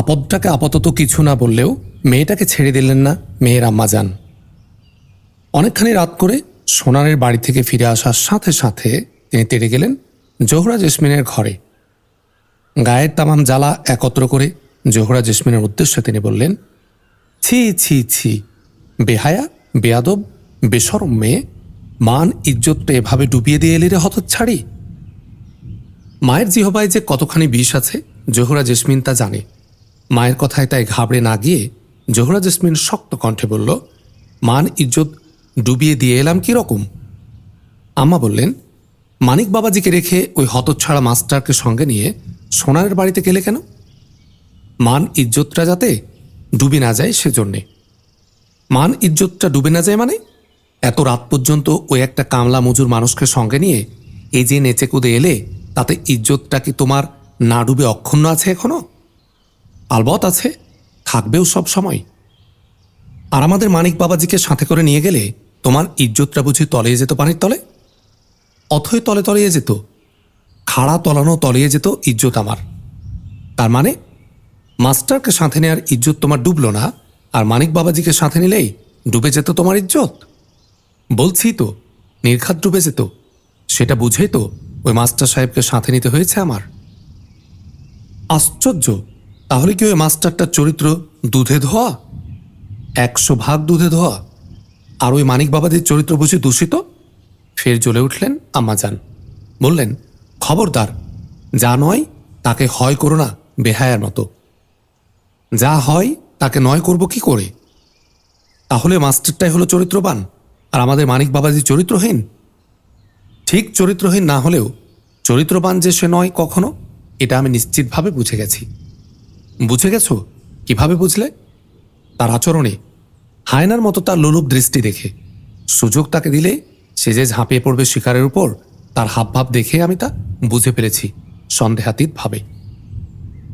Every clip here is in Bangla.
আপদটাকে আপাতত কিছু না বললেও মেয়েটাকে ছেড়ে দিলেন না মেয়ের আম্মা যান। অনেকখানি রাত করে সোনারের বাড়ি থেকে ফিরে আসার সাথে সাথে তিনি তেড়ে গেলেন জোহরা জেসমিনের ঘরে। গায়ের তামাম জ্বালা একত্র করে জোহরা জেসমিনের উদ্দেশ্যে তিনি বললেন, ছি ছি ছি, বেহায়া, বেয়াদব বেসরম মেয়ে, মান, ইজ্জতটা এভাবে ডুবিয়ে দিয়ে এলি রে হতচ্ছাড়ি? মায়ের জিহবায় যে কতখানি বিষ আছে, জোহরা জেসমিন তা জানে। মায়ের কথায় তাই ঘাবড়ে না গিয়ে জোহরা জেসমিন শক্ত কণ্ঠে বলল, মান ইজ্জত ডুবিয়ে দিয়ে এলাম কি রকম? আম্মা বললেন, মানিক বাবাজিকে রেখে ওই হতচ্ছাড়া মাস্টারকে সঙ্গে নিয়ে সোনারের বাড়িতে গেলে কেন? মান ইজ্জতটা যাতে ডুবে না যায় সেজন্যে। মান ইজ্জতটা ডুবে না যায় মানে? এত রাত পর্যন্ত ওই একটা কামলা মজুর মানুষকে সঙ্গে নিয়ে এই যে নেচে কুদে এলে তাতে ইজ্জতটা কি তোমার না ডুবে অক্ষুণ্ণ আছে এখনও? আলবত আছে, থাকবেও সব সময়। আর আমাদের মানিক বাবাজিকে সাথে করে নিয়ে গেলে তোমার ইজ্জতটা বুঝি তলিয়ে যেত পানির তলে? অথই তলে তলিয়ে যেত, খাড়া তলানো তলিয়ে যেত ইজ্জত আমার। তার মানে মাস্টারকে সাথে নেওয়ার ইজ্জত তোমার ডুবলো না, আর মানিক বাবাজিকে সাথে নিলেই ডুবে যেত তোমার ইজ্জত? বলছি তো, নির্ঘাত ডুবে যেত, সেটা বুঝেই তো ওই মাস্টার সাহেবকে সাথে নিতে হয়েছে আমার। আশ্চর্য! তাহলে কি ওই মাস্টারটার চরিত্র দুধে ধোয়া? একশো ভাগ দুধে ধোয়া। আর ওই মানিক বাবাদের চরিত্র বুঝি দূষিত? ফের জ্বলে উঠলেন আম্মাজান। বললেন, খবরদার, যা নয় তাকে হয় করো না বেহায়ার মতো। যা হয় তাকে নয় করব কি করে? তাহলে মাস্টারটাই হলো চরিত্রবান, আর আমাদের মানিক বাবাজি চরিত্রহীন? ঠিক চরিত্রহীন না হলেও চরিত্রবান যে সে নয় কখনো, এটা আমি নিশ্চিতভাবে বুঝে গেছি। বুঝে গেছো? কীভাবে বুঝলে? তার আচরণে, হায়নার মতো তার লোলুপ দৃষ্টি দেখে। সুযোগ তাকে দিলে, সে যে ঝাঁপিয়ে পড়বে শিকারের উপর, তার হাবভাব দেখে আমি তা বুঝে ফেলেছি সন্দেহাতীতভাবে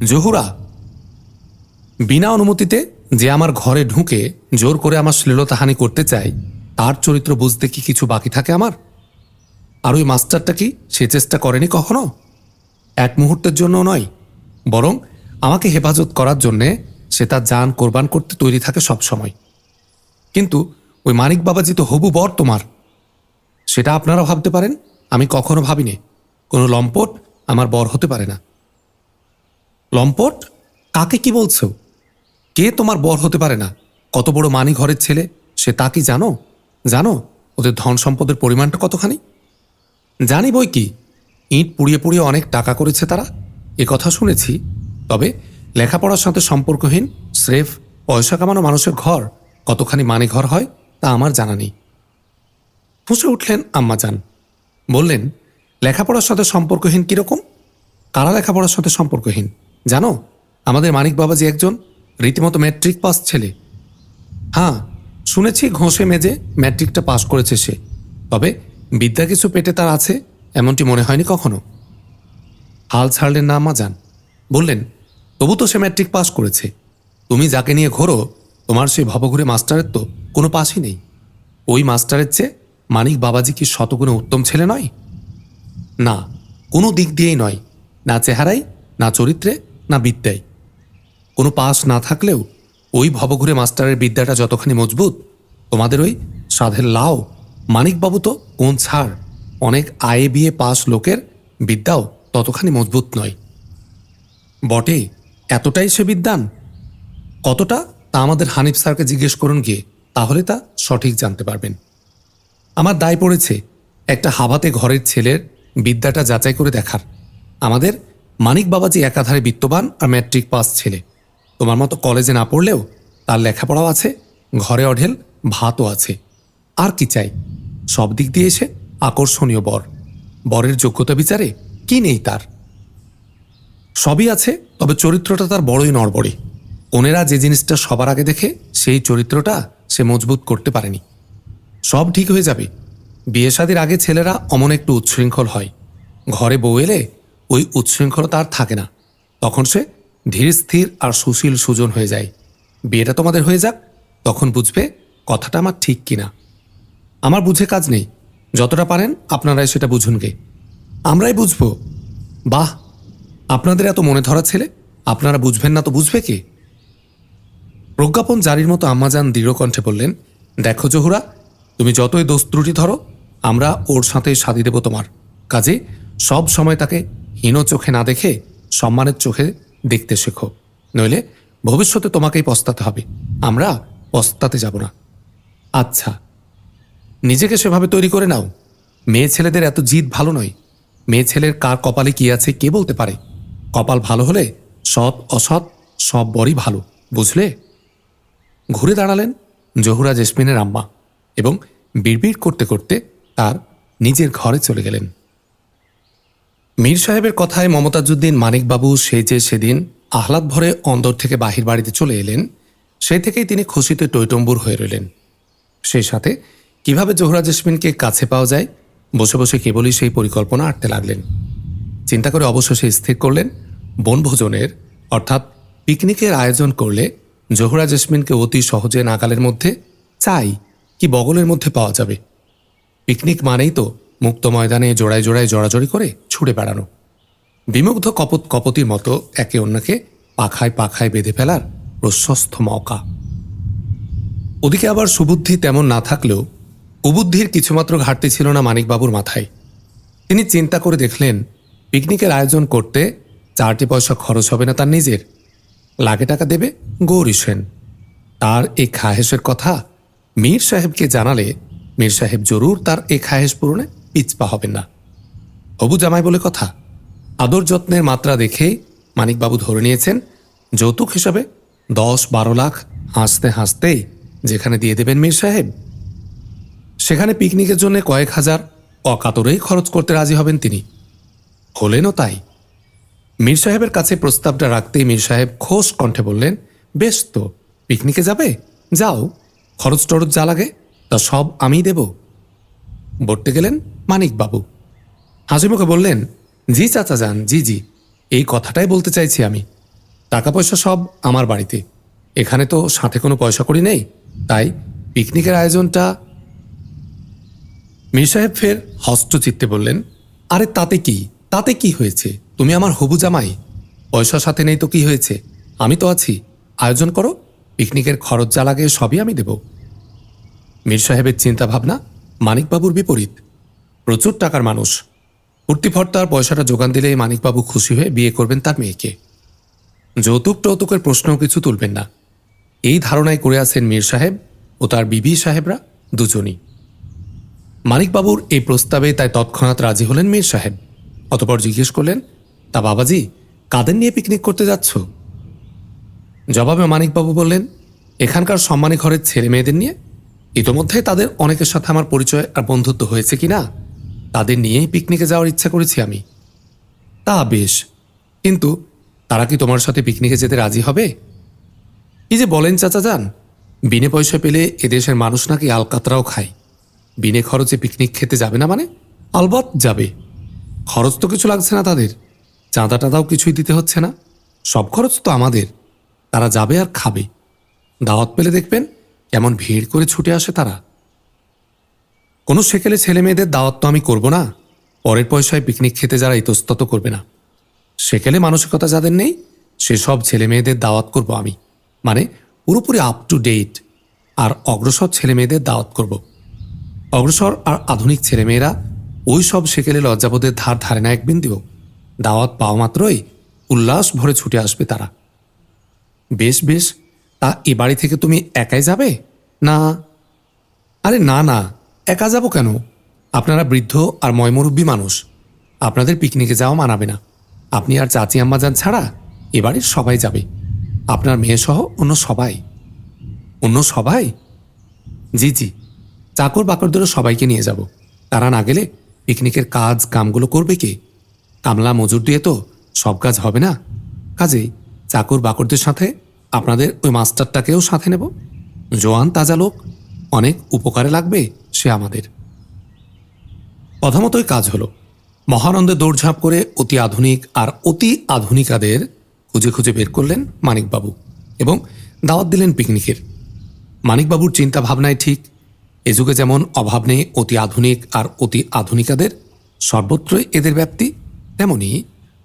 জহুরা, বিনা অনুমতিতে যে আমার ঘরে ঢুকে জোর করে আমার শ্লীলতাহানি করতে চায়, তার চরিত্র বুঝতে কি কিছু বাকি থাকে আমার? আর ওই মাস্টারটা কি সে চেষ্টা করেনি কখনো? এক মুহূর্তের জন্য নয়, বরং আমাকে হেফাজত করার জন্যে সে তার যান কোরবান করতে তৈরি থাকে সব সময়। কিন্তু ওই মানিক বাবাজি তো হবু বর তোমার, সেটা আপনারা ভাবতে পারেন? আমি কখনো ভাবিনি। কোনো লম্পট আমার বর হতে পারে না। লম্পট? কাকে কি বলছো? কে তোমার বর হতে পারে না? কত বড় মানি ঘরের ছেলে, সে তা কি জানো? জানো? ওদের ধন সম্পদের পরিমাণটা কতখানি? জানি বই কি, ইট পুড়িয়ে পুড়িয়ে অনেক টাকা করেছে তারা? এ কথা শুনেছি। তবে লেখাপড়ার সাথে সম্পর্কহীন, স্রেফ পয়সা কামানো মানুষের ঘর কতখানি মানে ঘর হয় তা আমার জানা নেই। ফুসে উঠলেন আম্মা যান বললেন, লেখাপড়ার সাথে সম্পর্কহীন কীরকম? কারা লেখাপড়ার সাথে সম্পর্কহীন? জানো, আমাদের মানিক বাবাজি একজন রীতিমতো ম্যাট্রিক পাস ছেলে। হ্যাঁ শুনেছি ঘষে মেজে ম্যাট্রিকটা পাশ করেছে সে। তবে বিদ্যা কিছু পেটে তার আছে, এমনটি মনে হয়নি কখনো। হাল ছাড়লেন না মা যান বললেন তবু তো সে ম্যাট্রিক পাস করেছে। তুমি যাকে নিয়ে ঘোরো, তোমার সেই ভবঘুরে মাস্টারের তো কোনো পাশই নেই। ওই মাস্টারের চেয়ে মানিক বাবাজি কি শতগুণে উত্তম ছেলে নয়? না, কোনো দিক দিয়েই নয়, না চেহারায় না চরিত্রে, না বিদ্যায় কোনো পাস না থাকলেও ওই ভবঘুরে মাস্টারের বিদ্যাটা যতখানি মজবুত, তোমাদের ওই সাধের লাও মানিকবাবু তো কোন ছাড়, অনেক আয়ে বিয়ে পাস লোকের বিদ্যাও ততখানি মজবুত নয়। বটে এতটাই সে বিদ্যান কতটা? তা আমাদের হানিফ স্যারকে জিজ্ঞেস করুন গিয়ে, তাহলে তা সঠিক জানতে পারবেন। আমার দায় পড়েছে একটা হাবাতে ঘরের ছেলের বিদ্যাটা যাচাই করে দেখার। আমাদের মানিক বাবাজি একাধারে বিত্তবান আর ম্যাট্রিক পাস ছেলে। তোমার মতো কলেজে না পড়লেও তার লেখাপড়াও আছে, ঘরে অঢেল ভাতও আছে। আর কি চাই? সব দিক দিয়ে এসে আকর্ষণীয় বর। বরের যোগ্যতা বিচারে কি নেই তার? সবই আছে, তবে চরিত্রটা তার বড়ই নড়বড়ে। ওনেরা যে জিনিসটা সবার আগে দেখে, সেই চরিত্রটা সে মজবুত করতে পারেনি। সব ঠিক হয়ে যাবে। বিয়ে শাদির আগে ছেলেরা অমন একটু উচ্ছৃঙ্খল হয়। ঘরে বউ এলে ওই উচ্ছৃঙ্খলতা আর থাকে না। তখন সে ধীর, স্থির আর সুশীল সুজন হয়ে যায়। বিয়েটা তোমাদের হয়ে যাক, তখন বুঝবে কথাটা আমার ঠিক কিনা। আমার বুঝে কাজ নেই। যতটা পারেন আপনারাই সেটা বুঝুন গে আমরাই বুঝব। বাহ! আপনাদের এত মনে ধরা ছেলে? আপনারা বুঝবেন না তো বুঝবে কে? প্রজ্ঞাপন জারির মতো আম্মাজান দৃঢ় কণ্ঠে বললেন, দেখো জহুরা, তুমি যতই দোষ ত্রুটি ধরো, আমরা ওর সাথে সাথী দেব তোমার। কাজে সব সময় তাকে হীন চোখে না দেখে, সম্মানের চোখে দেখতে শেখো। নইলে ভবিষ্যতে তোমাকেই পস্তাতে হবে। আমরা পস্তাতে যাব না। আচ্ছা নিজেকে সেভাবে তৈরি করে নাও। মেয়ে ছেলেদের এত জিদ ভালো নয়। মেয়ে ছেলের কার কপালে কি আছে কে বলতে পারে? কপাল ভালো হলে সৎ, অসৎ, সব বরই ভালো, বুঝলে? ঘুরে দাঁড়ালেন জহুরা জেসমিনের আম্মা এবং বিড়বিড় করতে করতে তার নিজের ঘরে চলে গেলেন। মীর সাহেবের কথায় মমতাজুদ্দিন মানিকবাবু সে যে সেদিন আহ্লাদ ভরে অন্দর থেকে বাহির বাড়িতে চলে এলেন, সে থেকেই তিনি খুশিতে টৈটম্বুর হয়ে রইলেন। সেই সাথে কীভাবে জোহরা জেসমিনকে কাছে পাওয়া যায়, বসে বসে কেবলই সেই পরিকল্পনা আটতে লাগলেন। চিন্তা করে অবশেষে স্থির করলেন। বনভোজনের, অর্থাৎ পিকনিকের আয়োজন করলে জোহরা জেসমিনকে অতি সহজে নাগালের মধ্যে চাই কি বগলের মধ্যে পাওয়া যাবে। পিকনিক মানেই তো মুক্ত ময়দানে জোড়ায় জোড়ায় জড়াজড়ি করে ছুটে বেড়ানো। বিমুগ্ধ কপত কপতির মতো একে অন্যকে পাখায় পাখায় বেঁধে ফেলার প্রশস্ত মৌকা ওদিকে আবার সুবুদ্ধি তেমন না থাকলেও কুবুদ্ধির কিছুমাত্র ঘাটতি ছিল না মানিকবাবুর মাথায়। তিনি চিন্তা করে দেখলেন পিকনিকের আয়োজন করতে চারটি পয়সা খরচ হবে না তার নিজের। লাগে টাকা দেবে গৌরী সেন। তার এই খাহেসের কথা মীর সাহেবকে জানালে মীর সাহেব জরুর তার এই খাহেস পূরণে পিছপা হবেন না। হবু জামাই বলে কথা, আদর যত্নের মাত্রা দেখে মানিকবাবু ধরে নিয়েছেন, যৌতুক হিসাবে দশ বারো লাখ হাসতে হাসতেই যেখানে দিয়ে দেবেন মীর সাহেব। সেখানে পিকনিকের জন্য কয়েক হাজার অকাতরেই খরচ করতে রাজি হবেন তিনি। হলেনও তাই। মীর সাহেবের কাছে প্রস্তাবটা রাখতেই মীর সাহেব খোশ কণ্ঠে বললেন, বেশ তো, পিকনিকে যাবে? যাও। খরচ টরচ যা লাগে, তা সব আমিই দেব। বলতে গেলেন মানিকবাবু হাসিমুখে বললেন, জি চাচা যান, জি জি। এই কথাটাই বলতে চাইছি আমি। টাকা পয়সা সব আমার বাড়িতে। এখানে তো সাথে কোনো পয়সা করি নেই। তাই পিকনিকের আয়োজনটা মীর সাহেব ফের হস্তচিত্তে বললেন, আরে তাতে কি? তাতে কি হয়েছে? তুমি আমার হবু জামাই। পয়সা সাথে নেই তো কি হয়েছে? আমি তো আছি। আয়োজন করো। পিকনিকের খরচ যা লাগে সবই আমি দেব। মীর সাহেবের চিন্তাভাবনা মানিকবাবুর বিপরীত। প্রচুর টাকার মানুষ। ফুর্তিফর্তার পয়সাটা যোগান দিলেই মানিকবাবু খুশি হয়ে বিয়ে করবেন তার মেয়েকে। যৌতুক টৌতুকের প্রশ্নও কিছু তুলবেন না। এই ধারণায় করে আছেন মীর সাহেব ও তার বিবি সাহেবরা দুজনই। মানিকবাবুর এই প্রস্তাবে তাই তৎক্ষণাৎ রাজি হলেন মীর সাহেব। অতপর জিজ্ঞেস করলেন, তা বাবাজি, কাদের নিয়ে পিকনিক করতে যাচ্ছ? জবাবে মানিকবাবু বললেন, এখানকার সম্মানী ঘরের ছেলে মেয়েদের নিয়ে। ইতোমধ্যে তাদের অনেকের সাথে আমার পরিচয় আর বন্ধুত্ব হয়েছে কি না, তাদের নিয়েই পিকনিকে যাওয়ার ইচ্ছা করেছি আমি। তা বেশ, কিন্তু তারা কি তোমার সাথে পিকনিকে যেতে রাজি হবে? কি যে বলেন চাচা যান, বিনে পয়সা পেলে এদেশের মানুষ নাকি আলকাতরাও খায়। বিনে খরচে পিকনিক খেতে যাবে না মানে? আলবত যাবে। খরচ তো কিছু লাগছে না তাদের। চাঁদা টাদাও কিছুই দিতে হচ্ছে না। সব খরচ তো আমাদের। তারা যাবে আর খাবে। দাওয়াত পেলে দেখবেন কেমন ভিড় করে ছুটে আসে তারা। কোনো সেকেলে ছেলে মেয়েদের দাওয়াত তো আমি করব না। পরের পয়সায় পিকনিক খেতে যারা ইতস্তত করবে না। সেকেলে মানসিকতা যাদের নেই সেসব ছেলে মেয়েদের দাওয়াত করব আমি। মানে পুরোপুরি আপ টু ডেট আর অগ্রসর ছেলে মেয়েদের দাওয়াত করব। অগ্রসর আর আধুনিক ছেলেমেয়েরা ওই সব সেকেলে লজ্জাবোধের ধার ধারে না এক বিন্দুও। দাওয়াত পাওয়া মাত্রই উল্লাস ভরে ছুটে আসবে তারা। বেশ বেশ, তা এ বাড়ি থেকে তুমি একাই যাবে? না। আরে না না, একা যাব কেন? আপনারা বৃদ্ধ আর ময়মরব্বী মানুষ। আপনাদের পিকনিকে যাওয়া মানাবে না। আপনি আর চাচি আম্মা যান ছাড়া এ বাড়ির সবাই যাবে। আপনার মেয়ে সহ অন্য সবাই। অন্য সবাই? জি জি চাকর বাকরদেরও সবাইকে নিয়ে যাব। তারা না গেলে পিকনিকের কাজ কামগুলো করবে কে? কামলা মজুর দিয়ে তো সব কাজ হবে না। কাজেই চাকর বাকরদের সাথে আপনাদের ওই মাস্টারটাকেও সাথে নেব। জোয়ান তাজা লোক, অনেক উপকারে লাগবে সে আমাদের। কথা মতোই কাজ হলো, মহানন্দে দৌড়ঝাঁপ করে অতি আধুনিক আর অতি আধুনিকাদের খুঁজে খুঁজে বের করলেন মানিকবাবু এবং দাওয়াত দিলেন পিকনিকের। মানিকবাবুর চিন্তা ভাবনায় ঠিক এ যুগে যেমন অভাব নেই অতি আধুনিক আর অতি আধুনিকাদের সর্বত্রই এদের ব্যাপ্তি, তেমনি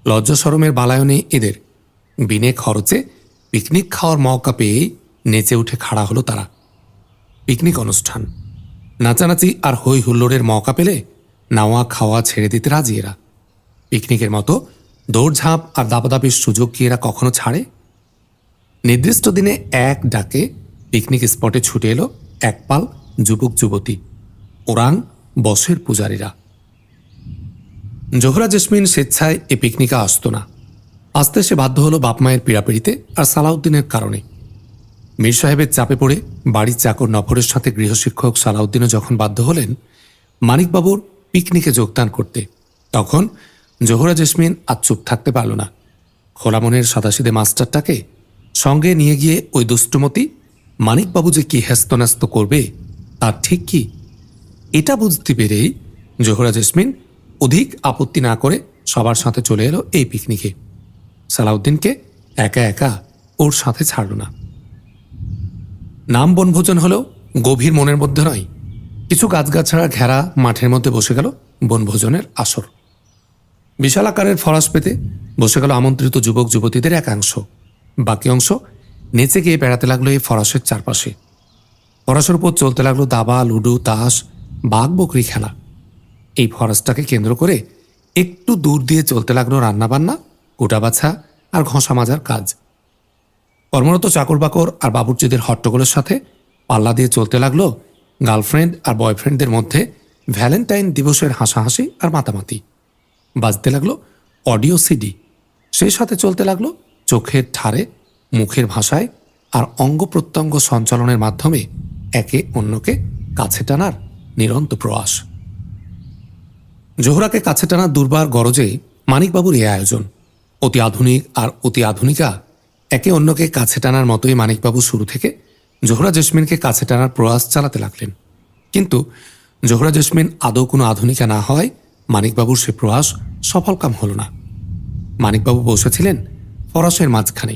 লজ্জা সরমের বালায়নে এদের বিনে খরচে পিকনিক খাওয়ার মৌকা পেয়েই নেচে উঠে খাড়া হলো তারা। পিকনিক অনুষ্ঠান, নাচানাচি আর হই হুল্লোড়ের মৌকা পেলে নাওয়া খাওয়া ছেড়ে দিতে রাজি এরা। পিকনিকের মতো দৌড়ঝাঁপ আর দাপাদাপির সুযোগ কি এরা কখনো ছাড়ে? নির্দিষ্ট দিনে এক ডাকে পিকনিক স্পটে ছুটে এলো এক পাল যুবক যুবতী, ওরাং বসের পূজারীরা। জোহরা জেসমিন স্বেচ্ছায় এ পিকনিকে আসতো না। আসতে সে বাধ্য হলো বাপ মায়ের পীড়াপিড়িতে আর সালাউদ্দিনের কারণে। মীর সাহেবের চাপে পড়ে বাড়ির চাকর নফরের সাথে গৃহশিক্ষক সালাউদ্দিনও যখন বাধ্য হলেন, মানিকবাবুর পিকনিকে যোগদান করতে, তখন জোহরা জেসমিন আর চুপ থাকতে পারল না। খোলা মনের সাদাসিদে মাস্টারটাকে সঙ্গে নিয়ে গিয়ে ওই দুষ্টুমতি, মানিকবাবু যে কি হ্যাস্ত করবে তার ঠিক কি? এটা বুঝতে পেরেই জোহরা জেসমিন অধিক আপত্তি না করে সবার সাথে চলে এলো এই পিকনিকে। সালাউদ্দিনকে একা একা ওর সাথে ছাড়ল না। নাম বনভোজন হলেও গভীর মনের মধ্যে নয়, কিছু গাছগাছড়া ঘেরা মাঠের মধ্যে বসে গেল বনভোজনের আসর। বিশাল আকারের ফরাস পেতে বসে গেল আমন্ত্রিত যুবক যুবতীদের একাংশ। বাকি অংশ নেচে গিয়ে বেড়াতে লাগল এই ফরাসের চারপাশে। ফরাসের উপর চলতে লাগল দাবা, লুডো, তাস, বাঘ, বকরি খেলা। এই ফরাসটাকে কেন্দ্র করে একটু দূর দিয়ে চলতে লাগল রান্নাবান্না গোটা বাছা আর ঘষা মাজার কাজ। কর্মরত চাকর বাকর আর বাবুর্চিদের হট্টগোলের সাথে পাল্লা দিয়ে চলতে লাগল গার্লফ্রেন্ড আর বয়ফ্রেন্ডদের মধ্যে ভ্যালেন্টাইন দিবসের হাসাহাসি আর মাতামাতি। বাজতে লাগল অডিও সিডি। সেই সাথে চলতে লাগল চোখের ঠারে মুখের ভাষায় আর অঙ্গ প্রত্যঙ্গ সঞ্চালনের মাধ্যমে একে অন্যকে কাছে টানার নিরন্ত প্রয়াস। জোহরাকে কাছে টানার দুর্বার গরজে মানিকবাবুর এই আয়োজন। অতি আধুনিক আর অতি আধুনিকা একে অন্যকে কাছে টানার মতোই মানিকবাবু শুরু থেকে জোহরা জেসমিনকে কাছে টানার প্রয়াস চালাতে লাগলেন। কিন্তু জোহরা জেসমিন আদৌ কোনো আধুনিকা না হওয়ায় মানিকবাবুর সে প্রয়াস সফলকাম হল না। মানিকবাবু বসেছিলেন ফরাসের মাঝখানে।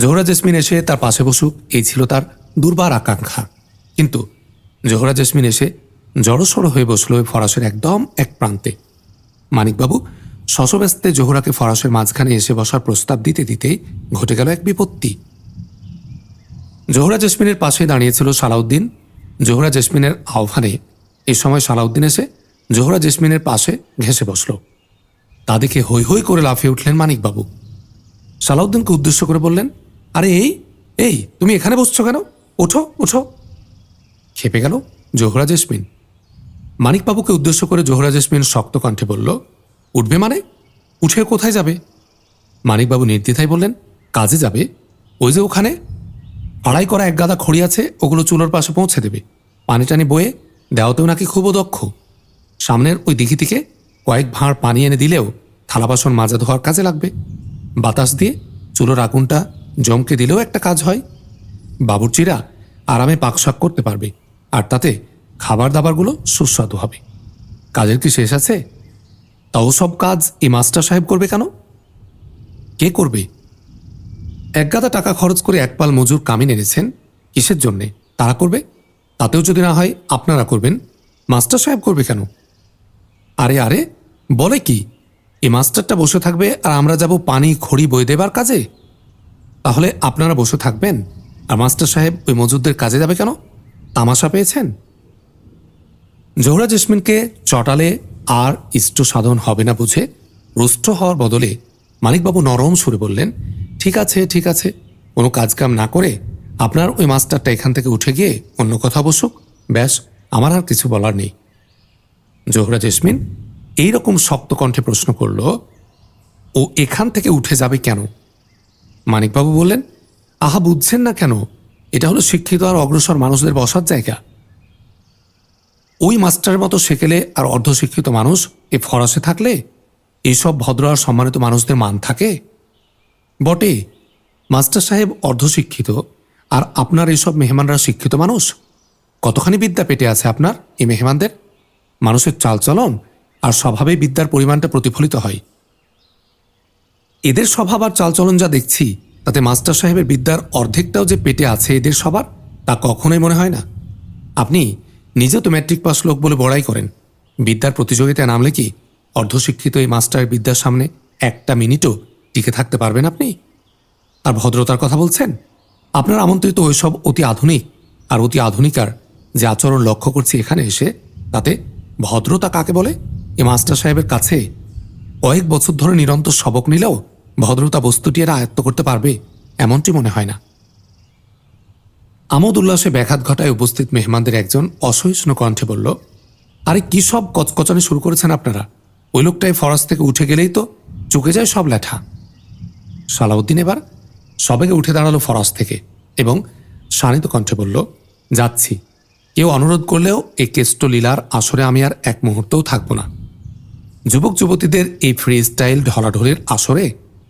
জোহরা জেসমিন এসে তার পাশে বসুক, এই ছিল তার দুর্বার আকাঙ্ক্ষা। কিন্তু জোহরা জেসমিন এসে জড়সড় হয়ে বসল ওই ফরাসের একদম এক প্রান্তে। মানিকবাবু শশব্যস্তে জোহরাকে ফরাসের মাঝখানে এসে বসার প্রস্তাব দিতে দিতে ঘটে গেল এক বিপত্তি। জোহরা জেসমিনের পাশে দাঁড়িয়েছিল সালাউদ্দিন। জোহরা জেসমিনের আহ্বানে এই সময় সালাউদ্দিন এসে জোহরা জেসমিনের পাশে ঘেসে বসল। তা দেখে হৈ হৈ করে লাফিয়ে উঠলেন মানিকবাবু। সালাউদ্দিনকে উদ্দেশ্য করে বললেন, আরে এই এই, তুমি এখানে বসছো কেন? ওঠো ওঠো খেপে গেল জোহরা জেসমিন মানিকবাবুকে উদ্দেশ্য করে জোহরা জেসমিন শক্ত কণ্ঠে বলল, উঠবে মানে? উঠে কোথায় যাবে? মানিকবাবু নির্দ্বিধায় বললেন, কাজে যাবে। ওই যে ওখানে। আড়াই করা এক গাদা খড়ি আছে, ওগুলো চুলোর পাশে পৌঁছে দেবে। পানি টানি বয়ে দেওয়াতেও নাকি খুব দক্ষ। সামনের ওই দিঘি থেকে কয়েক ভাঁড় পানি এনে দিলেও থালা বাসন মাজা ধোয়ার কাজে লাগবে। বাতাস দিয়ে চুলোর আগুনটা জমকে দিলেও একটা কাজ হয়। বাবুর্চিরা আরামে পাকশাক করতে পারবে, আর তাতে খাবার দাবারগুলো সুস্বাদু হবে। কাজের কি শেষ আছে? তাও সব কাজ এই মাস্টার সাহেব করবে কেন? কে করবে? এক গাদা টাকা খরচ করে এক পাল মজুর কামিন এনেছেন, কিসের জন্যে? তারা করবে? তাতেও যদি না হয় আপনারা করবেন। মাস্টার সাহেব করবে কেন? আরে আরে, বলে কি এই মাস্টারটা বসে থাকবে আর আমরা যাব পানি খড়ি বয়ে দেবার কাজে? তাহলে আপনারা বসে থাকবেন? আর মাস্টার সাহেব ওই মজুরদের কাজে যাবে কেন? তামাশা পেয়েছেন? জোহরা জেসমিনকে চটালে আর ইষ্ট সাধন হবে না বুঝে রুষ্ট হওয়ার বদলে মানিকবাবু নরম সুরে বললেন, ঠিক আছে ঠিক আছে, কোনো কাজকাম না করে আপনার ওই মাস্টারটা এখান থেকে উঠে গিয়ে অন্য কথা বসুক। ব্যাস, আমার আর কিছু বলার নেই। জোহরা জেসমিন এই রকম শক্ত কণ্ঠে প্রশ্ন করল, ও এখান থেকে উঠে যাবে কেন? মানিকবাবু বললেন আহা, বুঝছেন না কেন? এটা হলো শিক্ষিত আর অগ্রসর মানুষদের বসার জায়গা। ওই মাস্টারের মতো সেকেলে আর অর্ধশিক্ষিত মানুষ এ ফরাসে থাকলে এইসব ভদ্র আর সম্মানিত মানুষদের মান থাকে? বটে, মাস্টার সাহেব অর্ধশিক্ষিত আর আপনার এইসব মেহমানরা শিক্ষিত মানুষ? কতখানি বিদ্যা পেটে আছে আপনার এই মেহমানদের? মানুষের চালচলন আর স্বভাবে বিদ্যার পরিমাণটা প্রতিফলিত হয়। এদের স্বভাব আর চালচলন যা দেখছি তাতে মাস্টার সাহেবের বিদ্যার অর্ধেকটাও যে পেটে আছে এদের সবার, তা কখনোই মনে হয় না। আপনি নিজে তো ম্যাট্রিক পাস লোক বলে বড়াই করেন। বিদ্যার প্রতিযোগিতায় নামলে কি অর্ধশিক্ষিত এই মাস্টার বিদ্যার সামনে একটা মিনিটও টিকে থাকতে পারবেন আপনি? আর ভদ্রতার কথা বলছেন? আপনার আমন্ত্রিত ওইসব অতি আধুনিক আর অতি আধুনিকার যে আচরণ লক্ষ্য করছি এখানে এসে, তাতে ভদ্রতা কাকে বলে? এ মাস্টার সাহেবের কাছে কয়েক বছর ধরে নিরন্তর সবক নিলেও ভদ্রতা বস্তুটি এরা আয়ত্ত করতে পারবে, এমনটি মনে হয় না। আমোদ উল্লাসে ব্যাঘাত ঘটায় উপস্থিত মেহমানদের একজন অসহিষ্ণু কণ্ঠে বলল, আরে কি সব কচকচানি শুরু করেছেন আপনারা? ওই লোকটাই ফরাজ থেকে উঠে গেলেই তো চুকে যায় সব লেঠা। সালাউদ্দিন এবার সবেকে উঠে দাঁড়াল ফরাজ থেকে এবং শানিত কণ্ঠে বলল, যাচ্ছি। কেউ অনুরোধ করলেও এই কেষ্ট লীলার আসরে আমি আর এক মুহূর্তও থাকব না। যুবক যুবতীদের এই ফ্রি স্টাইল ঢলাঢলির আসরে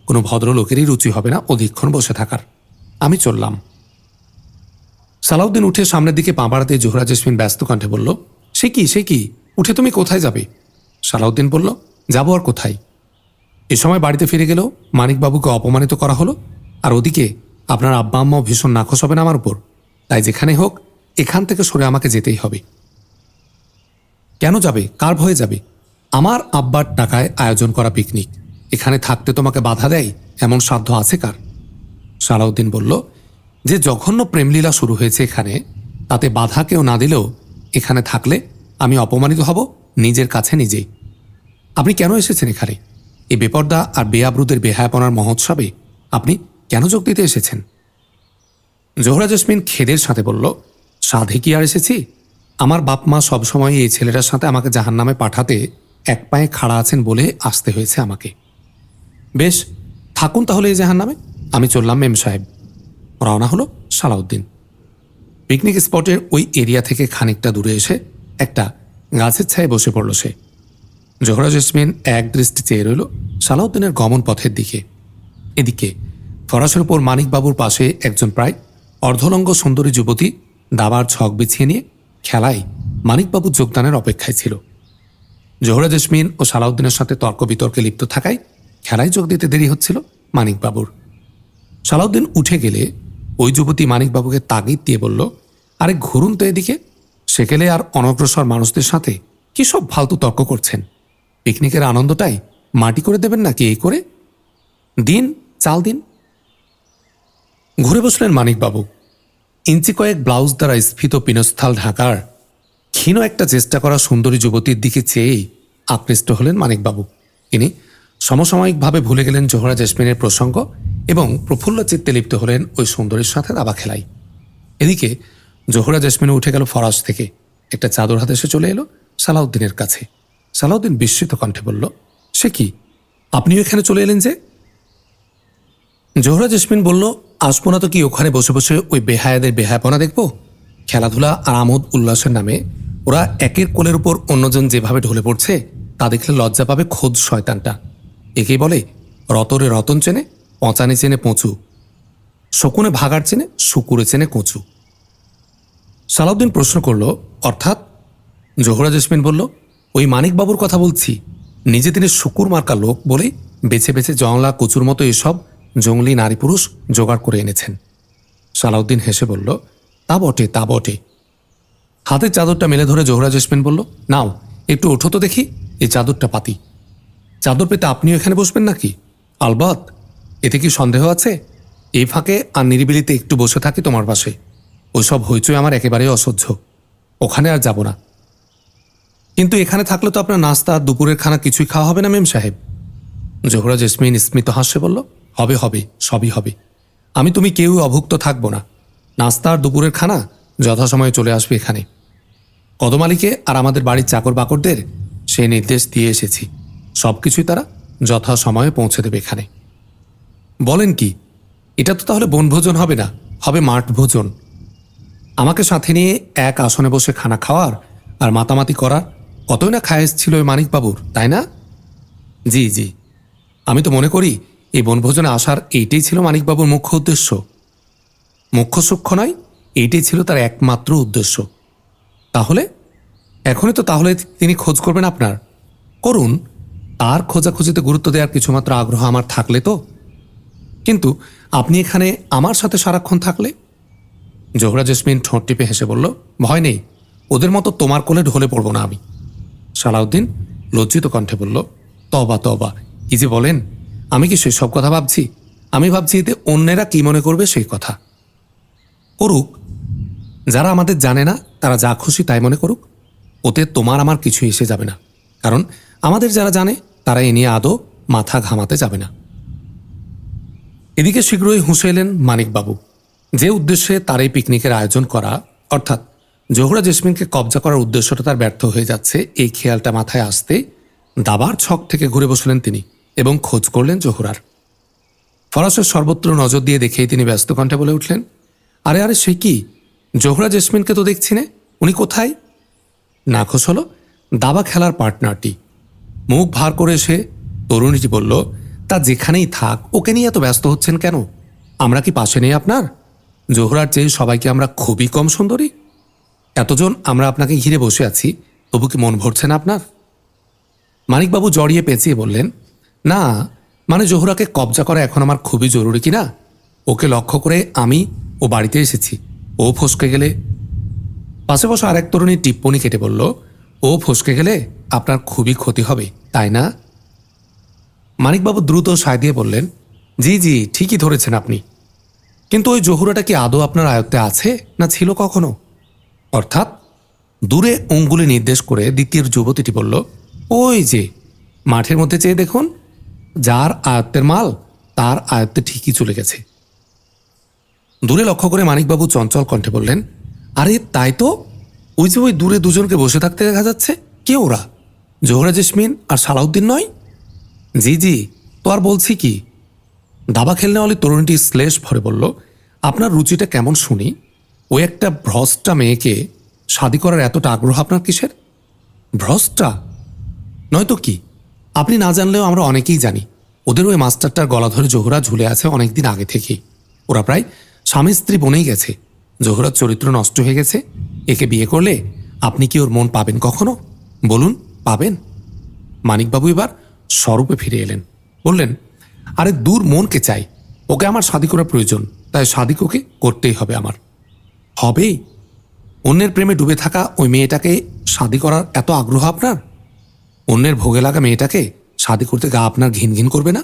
কোনো ভদ্রলোকেরই রুচি হবে না অধিকক্ষণ বসে থাকার। আমি চললাম। সালাউদ্দিন উঠে সামনের দিকে পা বাড়াতে জোহরা জেসমিন ব্যস্ত কণ্ঠে বলল, সে কি সে কি? উঠে তুমি কোথায় যাবে? সালাউদ্দিন বলল, যাব আর কোথায়? এ সময় বাড়িতে ফিরে গেলেও মানিকবাবুকে অপমানিত করা হলো। আর ওদিকে, আপনার আব্বা আম্মাও ভীষণ নাখোশ হবেন আমার উপর। তাই যেখানে হোক, এখান থেকে সরে আমাকে যেতেই হবে। কেন যাবে? কার ভয়ে যাবে? আমার আব্বার টাকায় আয়োজন করা পিকনিক। এখানে থাকতে তোমাকে বাধা দেয়? এমন সাধ্য আছে কার? সালাউদ্দিন বলল, যে জঘন্য প্রেমলীলা শুরু হয়েছে এখানে, তাতে বাধা কেউ না দিলেও এখানে থাকলে আমি অপমানিত হব নিজের কাছে নিজেই। আপনি কেন এসেছেন এখানে? এই বেপর্দা আর বেআব্রুদের বেহায়াপনার মহোৎসবে আপনি কেন যোগ দিতে এসেছেন? জোহরা জসমিন খেদের সাথে বলল, সাধে কি আর এসেছি? আমার বাপ মা সবসময় এই ছেলেটার সাথে আমাকে জাহান নামে পাঠাতে এক পায়ে খাড়া আছেন বলে আসতে হয়েছে আমাকে। বেশ, থাকুন তাহলে এই জাহান নামে আমি চললাম মেম সাহেব। রওনা হলো সালাউদ্দিন। পিকনিক স্পটের ওই এরিয়া থেকে খানিকটা দূরে এসে একটা গাছের ছায়ে বসে পড়ল সে। জোহরা জেসমিন এক দৃষ্টি চেয়ে রইল সালাউদ্দিনের গমন পথের দিকে। এদিকে ফরাসের উপর মানিকবাবুর পাশে একজন প্রায় অর্ধলঙ্গ সুন্দরী যুবতী দাবার ছক বিছিয়ে নিয়ে খেলায় মানিকবাবুর যোগদানের অপেক্ষায় ছিল। জোহরা জেসমিন ও সালাউদ্দিনের সাথে তর্ক বিতর্কে লিপ্ত থাকায় খেলায় যোগ দিতে দেরি হচ্ছিল মানিকবাবুর। সালাউদ্দিন উঠে গেলে ওই যুবতী মানিকবাবুকে তাগিদ দিয়ে বলল, আরে ঘুরুন তো এদিকে। সেকেলে আর অনগ্রসর মানুষদের সাথে কি সব ফালতু তর্ক করছেন? পিকনিকের আনন্দটাই মাটি করে দেবেন নাকি এই করে? দিন, চাল দিন। ঘুরে বসলেন মানিকবাবু। ইঞ্চি কয়েক ব্লাউজ দ্বারা স্ফীত পিনস্থল ঢাকার ক্ষীণ একটা চেষ্টা করা সুন্দরী যুবতীর দিকে চেয়েই আকৃষ্ট হলেন মানিকবাবু। তিনি সমসাময়িকভাবে ভুলে গেলেন জোহরা জেসমিনের প্রসঙ্গ এবং প্রফুল্ল চিত্তে লিপ্ত হলেন ওই সুন্দরীর সাথে দাবা খেলাই। এদিকে জোহরা জেসমিনে উঠে গেল ফরাজ থেকে। একটা চাদর হাতে এসে চলে এলো সালাউদ্দিনের কাছে। সালাউদ্দিন বিস্মিত কণ্ঠে বলল, সে কি? আপনিও এখানে চলে এলেন যে? জোহরা জেসমিন বলল আসব না তো কি ওখানে বসে বসে ওই বেহায়াদের বেহায়াপনা দেখব? খেলাধুলা আর আমোদ উল্লাসের নামে ওরা একের কোলের উপর অন্যজন যেভাবে ঢলে পড়ছে, তা দেখলে লজ্জা পাবে খোদ শয়তানটা। একেই বলে রতরে রতন চেনে, পচানে চেনে পঁচু। শকুনে ভাগার চেনে, শুকুরে চেনে কচু। সালাউদ্দিন প্রশ্ন করল, অর্থাৎ? জোহরা জেসমিন বলল, ওই মানিকবাবুর কথা বলছি। নিজে তিনি শুকুর মার্কা লোক বলে বেছে বেছে জংলা কচুর মতো এসব জঙ্গলি নারী পুরুষ জোগাড় করে এনেছেন। সালাউদ্দিন হেসে বলল, তা বটে তা বটে। হাতের চাদরটা মেলে ধরে জোহরা জেসমিন বলল, নাও, একটু ওঠো তো দেখি, এই চাদরটা পাতি। চাদর পেতে আপনিও এখানে বসবেন নাকি? আলবাত, এতে কি সন্দেহ আছে? এই ফাঁকে আর নিরিবিলিতে একটু বসে থাকি তোমার পাশে। ওইসব হইচই আমার একেবারেই অসহ্য। ওখানে আর যাব না। কিন্তু এখানে থাকলে তো আপনার নাস্তা, দুপুরের খানা কিছুই খাওয়া হবে না, মেম সাহেব। জোহরা জেসমিন স্মিত হাস্যে বলল, হবে হবে, সবই হবে। আমি তুমি কেউ অভুক্ত থাকব না। নাস্তা আর দুপুরের খানা যথাসময়ে চলে আসবে এখানে। কদমালিকে আর আমাদের বাড়ির চাকর বাকরদের সেই নির্দেশ দিয়ে এসেছি। সব কিছুই তারা যথাসময়ে পৌঁছে দেবে এখানে। বলেন কি, এটা তো তাহলে বনভোজন হবে না, হবে মাঠ ভোজন আমাকে সাথে নিয়ে এক আসনে বসে খানা খাওয়ার আর মাতামাতি করার, কতই না খায়েস ছিল ওই মানিকবাবুর, তাই না? জি জি। আমি তো মনে করি, এই বনভোজনে আসার এইটাই ছিল মানিকবাবুর মুখ্য উদ্দেশ্য। মুখ্য সূক্ষ্ম নয়, এইটাই ছিল তার একমাত্র উদ্দেশ্য। তাহলে? এখনই তো তাহলে তিনি খোঁজ করবেন আপনার। করুন। তার খোঁজাখুঁজিতে গুরুত্ব দেওয়ার কিছুমাত্র আগ্রহ আমার থাকলে তো? কিন্তু আপনি এখানে আমার সাথে সারাক্ষণ থাকলে? জোহরা জেসমিন ঠোঁট টিপে হেসে বলল, ভয় নেই, ওদের মতো তোমার কোলে ঢলে পড়ব না আমি। সালাউদ্দিন লজ্জিত কণ্ঠে বলল, তবা তবা, কি যে বলেন? আমি কি সেসব কথা ভাবছি? আমি ভাবছি এতে অন্যেরা কি মনে করবে সেই কথা। করুক, যারা আমাদের জানে না, তারা যা খুশি তাই মনে করুক। ওতে তোমার আমার কিছু এসে যাবে না। কারণ আমাদের যারা জানে তারা এ নিয়ে আদৌ মাথা ঘামাতে যাবে না। এদিকে শীঘ্রই হুঁশে এলেন মানিকবাবু। যে উদ্দেশ্যে তার এই পিকনিকের আয়োজন করা, অর্থাৎ জোহরা জেসমিনকে কবজা করার উদ্দেশ্যটা তার ব্যর্থ হয়ে যাচ্ছে, এই খেয়ালটা মাথায় আসতে দাবার ছক থেকে ঘুরে বসলেন তিনি এবং খোঁজ করলেন জোহরার। ফরাসের সর্বত্র নজর দিয়ে দেখেই তিনি ব্যস্ত কণ্ঠে বলে উঠলেন, আরে আরে, সে কি? জোহরা জেসমিনকে তো দেখছি না, উনি কোথায়? নাখোশ হলো, দাবা খেলার পার্টনারটি। মুখ ভার করে এসে তরুণীটি বলল, তা যেখানেই থাক, ওকে নিয়ে এত ব্যস্ত হচ্ছেন কেন? আমরা কি পাশে নেই আপনার? জোহরার চেয়ে সবাইকে আমরা খুবই কম সুন্দরী। এতজন আমরা আপনাকে ঘিরে বসে আছি, তবু কি মন ভরছে না আপনার? মানিকবাবু জড়িয়ে পেঁচিয়ে বললেন, না মানে জোহরাকে কবজা করা এখন আমার খুবই জরুরি কি না ওকে লক্ষ্য করে আমি ও বাড়িতে এসেছি। ও ফসকে গেলে? পাশে বসে আরেক তরুণী টিপ্পনি কেটে বলল, ও ফসকে গেলে আপনার খুবই ক্ষতি হবে। তাই না? মানিকবাবু দ্রুত সায় দিয়ে বললেন, জি জি, ঠিকই ধরেছেন আপনি। কিন্তু ওই জহুরাটা কি আদৌ আপনার আয়ত্তে আছে, না ছিল কখনো? অর্থাৎ দূরে অঙ্গুলি নির্দেশ করে দ্বিতীয় যুবতীটি বলল, ওই যে, মাঠের মধ্যে চেয়ে দেখুন, যার আয়ত্তের মাল, তার আয়ত্তে ঠিকই চলে গেছে। দূরে লক্ষ্য করে মানিকবাবু চঞ্চল কণ্ঠে বললেন, আরে, তাই তো? ওই যে ওই দূরে দুজনকে বসে থাকতে দেখা যাচ্ছে, কে ওরা? জোহরা জেসমিন আর সালাউদ্দিন নয়? জি জি, তো আর বলছি কি? দাবা খেলনেওয়ালি তরুণীটি শ্লেষ ভরে বলল, আপনার রুচিটা কেমন শুনি? ওই একটা ভ্রষ্টা মেয়েকে শাদি করার এতটা আগ্রহ আপনার কিসের? ভ্রষ্টা? নয়তো কি? আপনি না জানলেও আমরা অনেকেই জানি, ওদের ওই মাস্টারটার গলা ধরে জোহরা ঝুলে আছে অনেকদিন আগে থেকেই। ওরা প্রায় স্বামী স্ত্রী বনেই গেছে। জোহরার চরিত্র নষ্ট হয়ে গেছে। একে বিয়ে করলে আপনি কি ওর মন পাবেন কখনো? বলুন। পাবেন? মানিকবাবু এবার স্বরূপে ফিরে এলেন। বললেন, আরে দূর মনকে চাই। ওকে আমার শাদি করা প্রয়োজন, তাই শাদিক ওকে করতেই হবে আমার। হবেই। অন্যের প্রেমে ডুবে থাকা ওই মেয়েটাকে শাদি করার এত আগ্রহ আপনার? অন্যের ভোগে লাগা মেয়েটাকে শাদি করতে গা আপনার ঘিন ঘিন করবে না?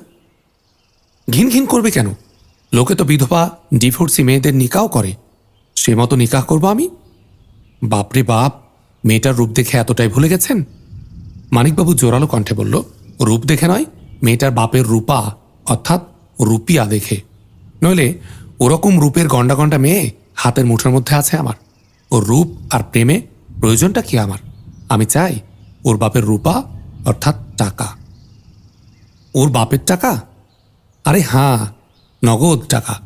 ঘিন ঘিন করবে কেন? লোকে তো বিধবা, ডিভোর্সি মেয়েদের নিকাও করে। সে মতো নিকাহ করব আমি? বাপরে বাপ, মেয়েটার রূপ দেখে এতটাই ভুলে গেছেন? মানিকবাবু জোরালো কণ্ঠে বলল, রূপ দেখে নয়, মেয়েটার বাপের রূপা, অর্থাৎ রূপিয়া দেখে। নইলে ওরকম রূপের গন্ডা গন্ডা মেয়ে হাতের মুঠোর মধ্যে আছে আমার। ওর রূপ আর প্রেমে প্রয়োজনটা কি আমার? আমি চাই ওর বাপের রূপা, অর্থাৎ টাকা। ওর বাপের টাকা? আরে হ্যাঁ নগদ টাকা।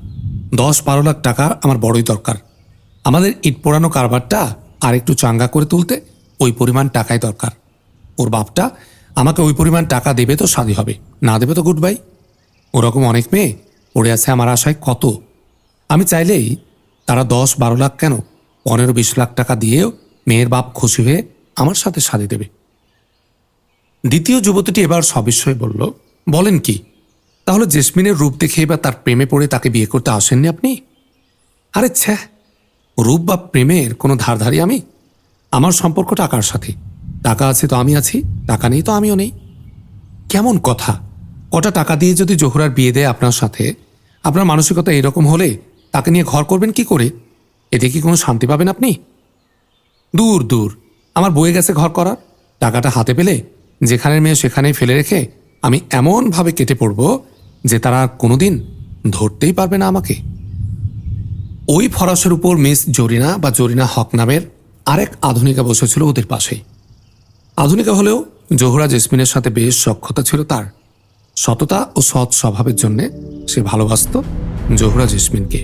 দশ বারো লাখ টাকা আমার বড়ই দরকার। আমাদের ইট পোড়ানো কারবারটা আর একটু চাঙ্গা করে তুলতে ওই পরিমাণ টাকাই দরকার। ওর বাপটা আমাকে ওই পরিমাণ টাকা দেবে তো শাদি হবে। না দেবে তো গুড বাই ওরকম অনেক মেয়ে পড়ে আছে আমার আশায় কত। আমি চাইলেই তারা দশ বারো লাখ কেন পনেরো বিশ লাখ টাকা দিয়েও মেয়ের বাপ খুশি হয়ে আমার সাথে শাদি দেবে। দ্বিতীয় যুবতীটি এবার সবিস্ময়ে বলল, বলেন কি, তাহলে জেসমিনের রূপ দেখে এবার তার প্রেমে পড়ে তাকে বিয়ে করতে আসেননি আপনি? আরে ছ্যা, রূপ বা প্রেমের কোনো ধারধারি আমি? আমার সম্পর্ক টাকার সাথে? টাকা আছে তো আমি আছি, টাকা নেই তো আমিও নেই। কেমন কথা? কটা টাকা দিয়ে যদি জোহরার বিয়ে দেয় আপনার সাথে, আপনার মানসিকতা এরকম হলে তাকে নিয়ে ঘর করবেন কি করে? এতে কি কোনো শান্তি পাবেন আপনি? দূর দূর। আমার বয়ে গেছে ঘর করার। টাকাটা হাতে পেলে যেখানের মেয়ে সেখানেই ফেলে রেখে আমি এমনভাবে কেটে পড়ব যে তারা কোনোদিন ধরতেই পারবে না আমাকে। ওই ফরাসের উপর মিস জরিনা বা জরিনা হক নামের আরেক আধুনিকা বসেছিল ওদের পাশেই। আধুনিকা হলেও জোহরা জেসমিনের সাথে বেশ সক্ষতা ছিল তার। সততা ও সৎ স্বভাবের জন্যে সে ভালোবাসত জোহরা জেসমিনকে